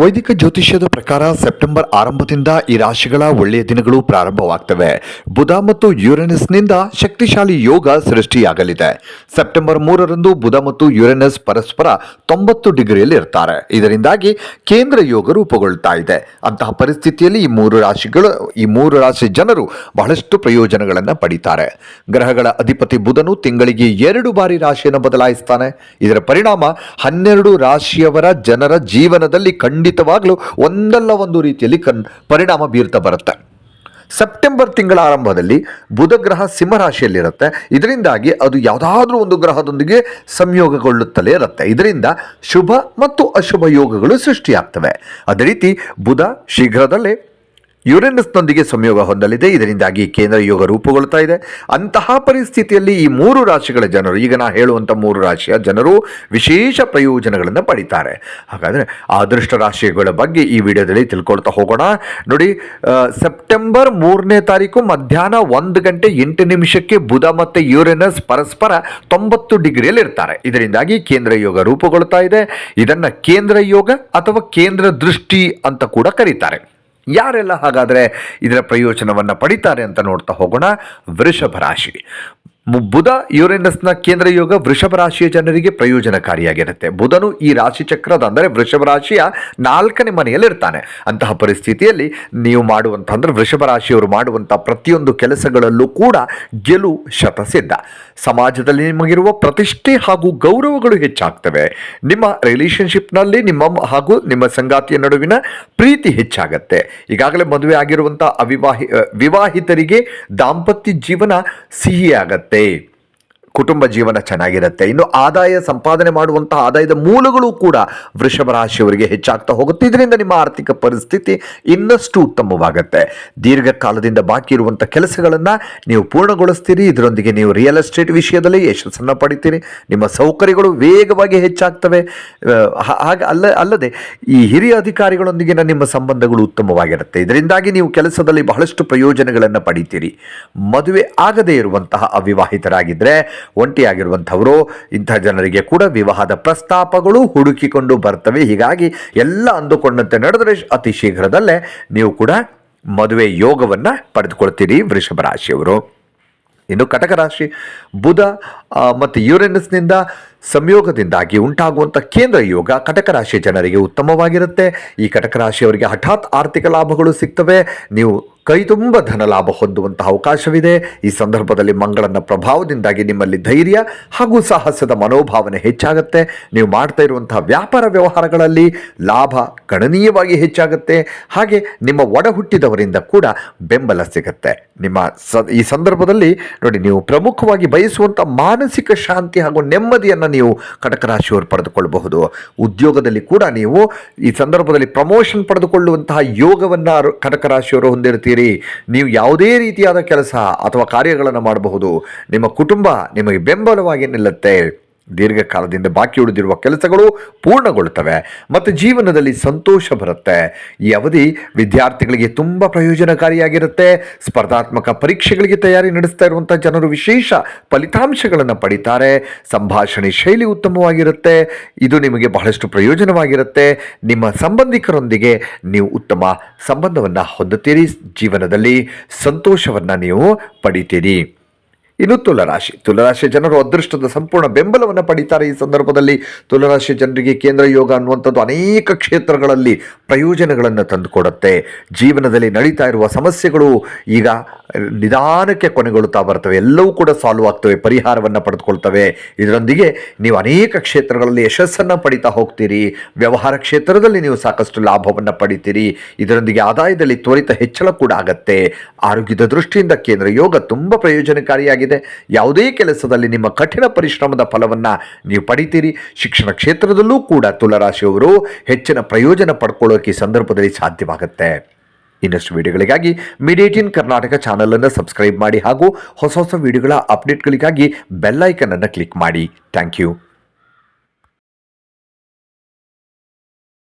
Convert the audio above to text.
ವೈದಿಕ ಜ್ಯೋತಿಷ್ಯದ ಪ್ರಕಾರ ಸೆಪ್ಟೆಂಬರ್ ಆರಂಭದಿಂದ ಈ ರಾಶಿಗಳ ಒಳ್ಳೆಯ ದಿನಗಳು ಪ್ರಾರಂಭವಾಗ್ತವೆ. ಬುಧ ಮತ್ತು ಯುರೆನಸ್ನಿಂದ ಶಕ್ತಿಶಾಲಿ ಯೋಗ ಸೃಷ್ಟಿಯಾಗಲಿದೆ. ಸೆಪ್ಟೆಂಬರ್ ಮೂರರಂದು ಬುಧ ಮತ್ತು ಯುರೆನಸ್ ಪರಸ್ಪರ ತೊಂಬತ್ತು ಡಿಗ್ರಿಯಲ್ಲಿ ಇರ್ತಾರೆ. ಇದರಿಂದಾಗಿ ಕೇಂದ್ರ ಯೋಗ ರೂಪುಗೊಳ್ತಾ ಇದೆ. ಅಂತಹ ಪರಿಸ್ಥಿತಿಯಲ್ಲಿ ಈ ಮೂರು ರಾಶಿಗಳು, ಈ ಮೂರು ರಾಶಿ ಜನರು ಬಹಳಷ್ಟು ಪ್ರಯೋಜನಗಳನ್ನು ಪಡಿತಾರೆ. ಗ್ರಹಗಳ ಅಧಿಪತಿ ಬುಧನು ತಿಂಗಳಿಗೆ ಎರಡು ಬಾರಿ ರಾಶಿಯನ್ನು ಬದಲಾಯಿಸ್ತಾನೆ. ಇದರ ಪರಿಣಾಮ ಹನ್ನೆರಡು ರಾಶಿಯವರ ಜನರ ಜೀವನದಲ್ಲಿ ಖಂಡಿತವಾಗ್ಲೂ ಒಂದಲ್ಲ ಒಂದು ರೀತಿಯಲ್ಲಿ ಕನ್ ಪರಿಣಾಮ ಬೀರ್ತಾ ಬರುತ್ತೆ. ಸೆಪ್ಟೆಂಬರ್ ತಿಂಗಳ ಆರಂಭದಲ್ಲಿ ಬುಧ ಗ್ರಹ ಸಿಂಹರಾಶಿಯಲ್ಲಿರುತ್ತೆ ಇದರಿಂದಾಗಿ ಅದು ಯಾವುದಾದ್ರೂ ಒಂದು ಗ್ರಹದೊಂದಿಗೆ ಸಂಯೋಗಗೊಳ್ಳುತ್ತಲೇ ಇರುತ್ತೆ. ಇದರಿಂದ ಶುಭ ಮತ್ತು ಅಶುಭ ಯೋಗಗಳು ಸೃಷ್ಟಿಯಾಗ್ತವೆ. ಅದೇ ರೀತಿ ಬುಧ ಶೀಘ್ರದಲ್ಲೇ ಯುರೆನಸ್ನೊಂದಿಗೆ ಸಂಯೋಗ ಹೊಂದಲಿದೆ. ಇದರಿಂದಾಗಿ ಕೇಂದ್ರ ಯೋಗ ರೂಪುಗೊಳ್ತಾ ಇದೆ. ಅಂತಹ ಪರಿಸ್ಥಿತಿಯಲ್ಲಿ ಈ ಮೂರು ರಾಶಿಗಳ ಜನರು, ಈಗ ನಾ ಹೇಳುವಂಥ ಮೂರು ರಾಶಿಯ ಜನರು ವಿಶೇಷ ಪ್ರಯೋಜನಗಳನ್ನು ಪಡಿತಾರೆ. ಹಾಗಾದರೆ ಅದೃಷ್ಟ ರಾಶಿಗಳ ಬಗ್ಗೆ ಈ ವಿಡಿಯೋದಲ್ಲಿ ತಿಳ್ಕೊಳ್ತಾ ಹೋಗೋಣ. ನೋಡಿ ಸೆಪ್ಟೆಂಬರ್ ಮೂರನೇ ತಾರೀಕು ಮಧ್ಯಾಹ್ನ ಒಂದು ಗಂಟೆ ಎಂಟು ನಿಮಿಷಕ್ಕೆ ಬುಧ ಮತ್ತು ಯುರೇನಸ್ ಪರಸ್ಪರ ತೊಂಬತ್ತು ಡಿಗ್ರಿಯಲ್ಲಿ ಇರ್ತಾರೆ. ಇದರಿಂದಾಗಿ ಕೇಂದ್ರ ಯೋಗ ರೂಪುಗೊಳ್ತಾ ಇದೆ. ಇದನ್ನು ಕೇಂದ್ರ ಯೋಗ ಅಥವಾ ಕೇಂದ್ರ ದೃಷ್ಟಿ ಅಂತ ಕೂಡ ಕರೀತಾರೆ. ಯಾರೆಲ್ಲ ಹಾಗಾದರೆ ಇದರ ಪ್ರಯೋಜನವನ್ನು ಪಡಿತಾರೆ ಅಂತ ನೋಡ್ತಾ ಹೋಗೋಣ ವೃಷಭ ರಾಶಿ ಬುಧ ಯುರೇನಸ್ನ ಕೇಂದ್ರ ಯೋಗ ವೃಷಭ ರಾಶಿಯ ಜನರಿಗೆ ಪ್ರಯೋಜನಕಾರಿಯಾಗಿರುತ್ತೆ. ಬುಧನು ಈ ರಾಶಿ ಚಕ್ರದ ಅಂದರೆ ವೃಷಭ ರಾಶಿಯ ನಾಲ್ಕನೇ ಮನೆಯಲ್ಲಿ ಇರ್ತಾನೆ ಅಂತಹ ಪರಿಸ್ಥಿತಿಯಲ್ಲಿ ನೀವು ಮಾಡುವಂಥ ಅಂದರೆ ವೃಷಭ ರಾಶಿಯವರು ಮಾಡುವಂಥ ಪ್ರತಿಯೊಂದು ಕೆಲಸಗಳಲ್ಲೂ ಕೂಡ ಗೆಲು ಶತಸಿದ್ಧ. ಸಮಾಜದಲ್ಲಿ ನಿಮಗಿರುವ ಪ್ರತಿಷ್ಠೆ ಹಾಗೂ ಗೌರವಗಳು ಹೆಚ್ಚಾಗ್ತವೆ. ನಿಮ್ಮ ರಿಲೇಶನ್ಶಿಪ್ನಲ್ಲಿ ನಿಮ್ಮ ಹಾಗೂ ನಿಮ್ಮ ಸಂಗಾತಿಯ ನಡುವಿನ ಪ್ರೀತಿ ಹೆಚ್ಚಾಗತ್ತೆ. ಈಗಾಗಲೇ ಮದುವೆ ಆಗಿರುವಂಥ ಅವಿವಾಹಿ, ವಿವಾಹಿತರಿಗೆ ದಾಂಪತ್ಯ ಜೀವನ ಸಿಹಿಯಾಗತ್ತೆ. ter ಕುಟುಂಬ ಜೀವನ ಚೆನ್ನಾಗಿರುತ್ತೆ. ಇನ್ನು ಆದಾಯ ಸಂಪಾದನೆ ಮಾಡುವಂತಹ ಆದಾಯದ ಮೂಲಗಳು ಕೂಡ ವೃಷಭ ರಾಶಿಯವರಿಗೆ ಹೆಚ್ಚಾಗ್ತಾ ಹೋಗುತ್ತೆ. ಇದರಿಂದ ನಿಮ್ಮ ಆರ್ಥಿಕ ಪರಿಸ್ಥಿತಿ ಇನ್ನಷ್ಟು ಉತ್ತಮವಾಗುತ್ತೆ. ದೀರ್ಘಕಾಲದಿಂದ ಬಾಕಿ ಇರುವಂಥ ಕೆಲಸಗಳನ್ನು ನೀವು ಪೂರ್ಣಗೊಳಿಸ್ತೀರಿ. ಇದರೊಂದಿಗೆ ನೀವು ರಿಯಲ್ ಎಸ್ಟೇಟ್ ವಿಷಯದಲ್ಲಿ ಯಶಸ್ಸನ್ನು ಪಡಿತೀರಿ. ನಿಮ್ಮ ಸೌಕರ್ಯಗಳು ವೇಗವಾಗಿ ಹೆಚ್ಚಾಗ್ತವೆ. ಹಾಗೆ ಅಲ್ಲ, ಅಲ್ಲದೆ ಈ ಹಿರಿಯ ಅಧಿಕಾರಿಗಳೊಂದಿಗಿನ ನಿಮ್ಮ ಸಂಬಂಧಗಳು ಉತ್ತಮವಾಗಿರುತ್ತೆ. ಇದರಿಂದಾಗಿ ನೀವು ಕೆಲಸದಲ್ಲಿ ಬಹಳಷ್ಟು ಪ್ರಯೋಜನಗಳನ್ನು ಪಡಿತೀರಿ. ಮದುವೆ ಆಗದೇ ಇರುವಂತಹ ಅವಿವಾಹಿತರಾಗಿದ್ದರೆ ಒಂಟಿಯಾಗಿರುವಂಥವರು. ಇಂಥ ಜನರಿಗೆ ಕೂಡ ವಿವಾಹದ ಪ್ರಸ್ತಾಪಗಳು ಹುಡುಕಿಕೊಂಡು ಬರ್ತವೆ. ಹೀಗಾಗಿ ಎಲ್ಲ ಅಂದುಕೊಂಡಂತೆ ನಡೆದರೆ ಅತಿ ಶೀಘ್ರದಲ್ಲೇ ನೀವು ಕೂಡ ಮದುವೆ ಯೋಗವನ್ನು ಪಡೆದುಕೊಳ್ತೀರಿ ವೃಷಭ ರಾಶಿಯವರು. ಇನ್ನು ಕಟಕ ರಾಶಿ, ಬುಧ ಮತ್ತು ಯುರೆನಸ್ನಿಂದ ಸಂಯೋಗದಿಂದಾಗಿ ಉಂಟಾಗುವಂಥ ಕೇಂದ್ರ ಯೋಗ ಕಟಕ ರಾಶಿ ಜನರಿಗೆ ಉತ್ತಮವಾಗಿರುತ್ತೆ. ಈ ಕಟಕ ರಾಶಿಯವರಿಗೆ ಹಠಾತ್ ಆರ್ಥಿಕ ಲಾಭಗಳು ಸಿಗ್ತವೆ. ನೀವು ಕೈ ತುಂಬ ಧನ ಲಾಭ ಹೊಂದುವಂತಹ ಅವಕಾಶವಿದೆ. ಈ ಸಂದರ್ಭದಲ್ಲಿ ಮಂಗಳನ ಪ್ರಭಾವದಿಂದಾಗಿ ನಿಮ್ಮಲ್ಲಿ ಧೈರ್ಯ ಹಾಗೂ ಸಾಹಸದ ಮನೋಭಾವನೆ ಹೆಚ್ಚಾಗುತ್ತೆ. ನೀವು ಮಾಡ್ತಾ ಇರುವಂತಹ ವ್ಯಾಪಾರ ವ್ಯವಹಾರಗಳಲ್ಲಿ ಲಾಭ ಗಣನೀಯವಾಗಿ ಹೆಚ್ಚಾಗುತ್ತೆ. ಹಾಗೆ ನಿಮ್ಮ ಒಡ ಹುಟ್ಟಿದವರಿಂದ ಕೂಡ ಬೆಂಬಲ ಸಿಗುತ್ತೆ. ನಿಮ್ಮ ಸ, ಈ ಸಂದರ್ಭದಲ್ಲಿ ನೋಡಿ ನೀವು ಪ್ರಮುಖವಾಗಿ ಬಯಸುವಂಥ ಮಾನಸಿಕ ಶಾಂತಿ ಹಾಗೂ ನೆಮ್ಮದಿಯನ್ನು ನೀವು ಕಟಕ ರಾಶಿಯವರು ಪಡೆದುಕೊಳ್ಳಬಹುದು. ಉದ್ಯೋಗದಲ್ಲಿ ಕೂಡ ನೀವು ಈ ಸಂದರ್ಭದಲ್ಲಿ ಪ್ರಮೋಷನ್ ಪಡೆದುಕೊಳ್ಳುವಂತಹ ಯೋಗವನ್ನು ಕಟಕ ರಾಶಿಯವರು ಹೊಂದಿರ್ತೀರಿ ನೀವು ಯಾವುದೇ ರೀತಿಯಾದ ಕೆಲಸ ಅಥವಾ ಕಾರ್ಯಗಳನ್ನು ಮಾಡಬಹುದು. ನಿಮ್ಮ ಕುಟುಂಬ ನಿಮಗೆ ಬೆಂಬಲವಾಗಿ ನಿಲ್ಲುತ್ತೆ. ದೀರ್ಘಕಾಲದಿಂದ ಬಾಕಿ ಉಳಿದಿರುವ ಕೆಲಸಗಳು ಪೂರ್ಣಗೊಳ್ಳುತ್ತವೆ ಮತ್ತು ಜೀವನದಲ್ಲಿ ಸಂತೋಷ ಬರುತ್ತೆ. ಈ ಅವಧಿ ವಿದ್ಯಾರ್ಥಿಗಳಿಗೆ ತುಂಬ ಪ್ರಯೋಜನಕಾರಿಯಾಗಿರುತ್ತೆ. ಸ್ಪರ್ಧಾತ್ಮಕ ಪರೀಕ್ಷೆಗಳಿಗೆ ತಯಾರಿ ನಡೆಸ್ತಾ ಇರುವಂಥ ಜನರು ವಿಶೇಷ ಫಲಿತಾಂಶಗಳನ್ನು ಪಡಿತಾರೆ. ಸಂಭಾಷಣೆ ಶೈಲಿ ಉತ್ತಮವಾಗಿರುತ್ತೆ. ಇದು ನಿಮಗೆ ಬಹಳಷ್ಟು ಪ್ರಯೋಜನವಾಗಿರುತ್ತೆ. ನಿಮ್ಮ ಸಂಬಂಧಿಕರೊಂದಿಗೆ ನೀವು ಉತ್ತಮ ಸಂಬಂಧವನ್ನು ಹೊಂದುತ್ತೀರಿ. ಜೀವನದಲ್ಲಿ ಸಂತೋಷವನ್ನು ನೀವು ಪಡಿತೀರಿ. ಇನ್ನು ತುಲರಾಶಿ. ತುಲರಾಶಿ ಜನರು ಅದೃಷ್ಟದ ಸಂಪೂರ್ಣ ಬೆಂಬಲವನ್ನು ಪಡಿತಾರೆ ಈ ಸಂದರ್ಭದಲ್ಲಿ. ತುಲರಾಶಿ ಜನರಿಗೆ ಕೇಂದ್ರ ಯೋಗ ಅನ್ನುವಂಥದ್ದು ಅನೇಕ ಕ್ಷೇತ್ರಗಳಲ್ಲಿ ಪ್ರಯೋಜನಗಳನ್ನು ತಂದುಕೊಡುತ್ತೆ. ಜೀವನದಲ್ಲಿ ನಡೀತಾ ಇರುವ ಸಮಸ್ಯೆಗಳು ಈಗ ನಿಧಾನಕ್ಕೆ ಕೊನೆಗೊಳ್ಳುತ್ತಾ ಬರ್ತವೆ. ಎಲ್ಲವೂ ಕೂಡ ಸಾಲ್ವ್ ಆಗ್ತವೆ, ಪರಿಹಾರವನ್ನು ಪಡೆದುಕೊಳ್ತವೆ. ಇದರೊಂದಿಗೆ ನೀವು ಅನೇಕ ಕ್ಷೇತ್ರಗಳಲ್ಲಿ ಯಶಸ್ಸನ್ನು ಪಡಿತಾ ಹೋಗ್ತೀರಿ. ವ್ಯವಹಾರ ಕ್ಷೇತ್ರದಲ್ಲಿ ನೀವು ಸಾಕಷ್ಟು ಲಾಭವನ್ನು ಪಡಿತೀರಿ. ಇದರೊಂದಿಗೆ ಆದಾಯದಲ್ಲಿ ತ್ವರಿತ ಹೆಚ್ಚಳ ಕೂಡ ಆಗತ್ತೆ. ಆರೋಗ್ಯದ ದೃಷ್ಟಿಯಿಂದ ಕೇಂದ್ರ ಯೋಗ ತುಂಬ ಪ್ರಯೋಜನಕಾರಿಯಾಗಿದೆ. ಯಾವುದೇ ಕೆಲಸದಲ್ಲಿ ನಿಮ್ಮ ಕಠಿಣ ಪರಿಶ್ರಮದ ಫಲವನ್ನು ನೀವು ಪಡಿತೀರಿ. ಶಿಕ್ಷಣ ಕ್ಷೇತ್ರದಲ್ಲೂ ಕೂಡ ತುಲರಾಶಿಯವರು ಹೆಚ್ಚಿನ ಪ್ರಯೋಜನ ಪಡ್ಕೊಳ್ಳೋಕೆ ಈ ಸಂದರ್ಭದಲ್ಲಿ ಸಾಧ್ಯವಾಗುತ್ತೆ. ಇನ್ನಷ್ಟು ವಿಡಿಯೋಗಳಿಗಾಗಿ ಮೀಡಿಯೇಟಿನ್ ಕರ್ನಾಟಕ ಚಾನಲನ್ನು ಸಬ್ಸ್ಕ್ರೈಬ್ ಮಾಡಿ ಹಾಗೂ ಹೊಸ ಹೊಸ ವಿಡಿಯೋಗಳ ಅಪ್ಡೇಟ್ಗಳಿಗಾಗಿ ಬೆಲ್ಲೈಕನನ್ನು ಕ್ಲಿಕ್ ಮಾಡಿ. Thank you.